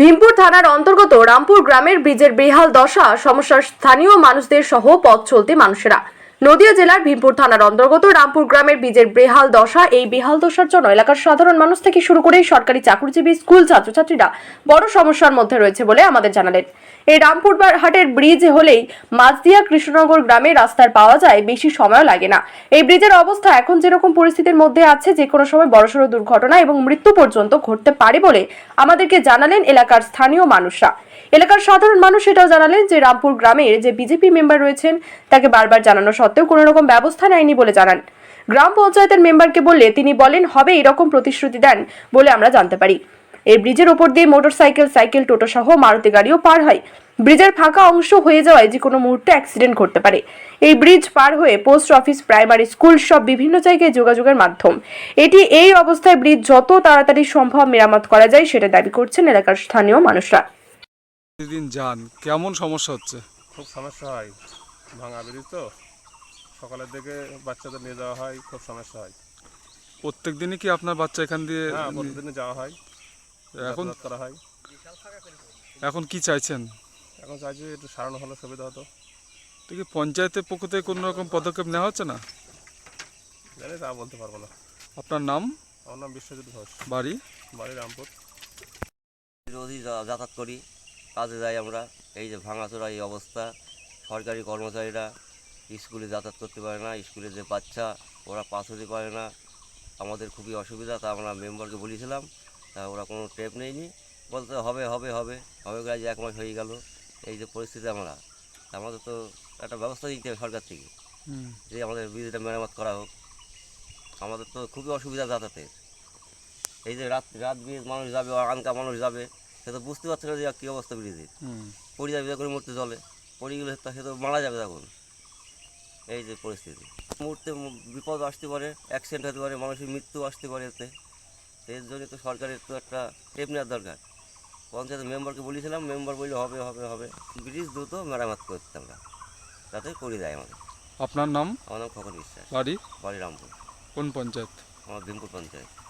ভীমপুর থানার অন্তর্গত রামপুর গ্রামের ব্রিজের বেহাল দশা, সমস্যার স্থানীয় মানুষদের সহ পথ চলতে মানুষেরা। নদিয়া জেলার ভীমপুর থানার অন্তর্গত রামপুর গ্রামের ব্রিজের বেহাল দশা, এই বেহাল দশার জন্য এলাকার সাধারণ মানুষ থেকে শুরু করে সরকারি চাকরিজীবী, স্কুল ছাত্রছাত্রীরা বড় সমস্যার মধ্যে রয়েছে বলে আমাদের জানালেন। এই রামপুর হাটের ব্রিজ হলেই মাঝদিয়া কৃষ্ণনগর গ্রামে রাস্তার পাওয়া যায়, বেশি সময় লাগে না। এই ব্রিজের অবস্থা এখন যেরকম পরিস্থিতির মধ্যে আছে, যে কোনো সময় বড়সড় দুর্ঘটনা এবং মৃত্যু পর্যন্ত ঘটতে পারে বলে আমাদেরকে জানালেন এলাকার স্থানীয় মানুষরা। এলাকার সাধারণ মানুষ এটাও জানালেন যে রামপুর গ্রামের যে বিজেপি মেম্বার রয়েছেন, তাকে বারবার জানানো সত্ত্বেও কোনো রকম ব্যবস্থা নেয়নি বলে জানান। গ্রাম পঞ্চায়েতের মেম্বারকে বললে তিনি বলেন, হবে এরকম প্রতিশ্রুতি দেন বলে আমরা জানতে পারি। এই ব্রিজের ওপর দিয়ে মোটরসাইকেল সাইকেল টোটো সহ মারুতি গাড়িও পার হয়। ব্রিজের ফাঁকা অংশ হয়ে যাওয়ায় যে কোনো মুহূর্তে অ্যাক্সিডেন্ট ঘটতে পারে। এই ব্রিজ পার হয়ে পোস্ট অফিস প্রাইমারি স্কুল সব বিভিন্ন জায়গায় যোগাযোগের মাধ্যম। এটি এই অবস্থায় ব্রিজ যত তাড়াতাড়ি সম্ভব মেরামত করা যায় সেটা দাবি করছেন এলাকার স্থানীয় মানুষরা। প্রতিদিন যান কেমন সমস্যা হচ্ছে? খুব সমস্যা হয়। ভাঙা ব্রিজ তো সকালের দিকে বাচ্চাদের নিয়ে যাওয়া হয় খুব সমস্যা হয়। প্রত্যেক দিনই কি আপনার বাচ্চা এখান দিয়ে হ্যাঁ প্রতিদিনে যাওয়া হয়। এখন করা হয়। এখন কি চাইছেন? এখন চাইছি একটু সারানো হলে সুবিধা হতো। তো কি পঞ্চায়েতের পক্ষ থেকে কোনো রকম পদক্ষেপ নেওয়া হচ্ছে না? জানি তা বলতে পারব না। আপনার নাম? আমার নাম বিশ্বজিৎ ঘোষ। বাড়ি? বাড়ি রামপুর। রোজই যাতায়াত করি কাজে যাই আমরা। এই যে ভাঙাচোরা এই অবস্থা সরকারি কর্মচারীরা স্কুলে যাতায়াত করতে পারে না স্কুলে যে বাচ্চা ওরা পাস হতে পারে না। আমাদের খুবই অসুবিধা তা আমরা মেম্বারকে বলেছিলাম। তা ওরা কোনো টেপ নেয়নি। বলতে হবে হবে হবে। হবে আজ এক মাস হয়ে গেল এই যে পরিস্থিতি আমরা। আমাদের তো একটা ব্যবস্থা দিতে হবে সরকার থেকে। যে আমাদের ব্রিজটা মেরামত করা হোক। আমাদের তো খুবই অসুবিধা যাতায়াতের এই যে রাত রাত বিয়ে মানুষ যাবে আনকা মানুষ যাবে সে তো বুঝতে পারছে না যে কী অবস্থা ব্রিজের। পড়ে যাবে করে মরতে জলে। পড়ে গেলে তা সে তো মারা যাবে তখন। এই যে পরিস্থিতি। মুহূর্তে বিপদ আসতে পারে অ্যাক্সিডেন্ট হতে পারে মানুষের মৃত্যু আসতে পারে এতে। এর জন্য তো সরকারের তো একটা স্টেপ নেওয়ার দরকার। পঞ্চায়েত মেম্বারকে বলেছিলাম মেম্বার বললে হবে হবে হবে। ব্রিজ দ্রুত মেরামত করতে আমরা। যাতে করে দেয় আমাদের। আপনার নাম? আমার নাম খগন বিশ্বাস। বাড়ি? বাড়ি রামপুর। কোন পঞ্চায়েত? আমার ভীমপুর পঞ্চায়েত।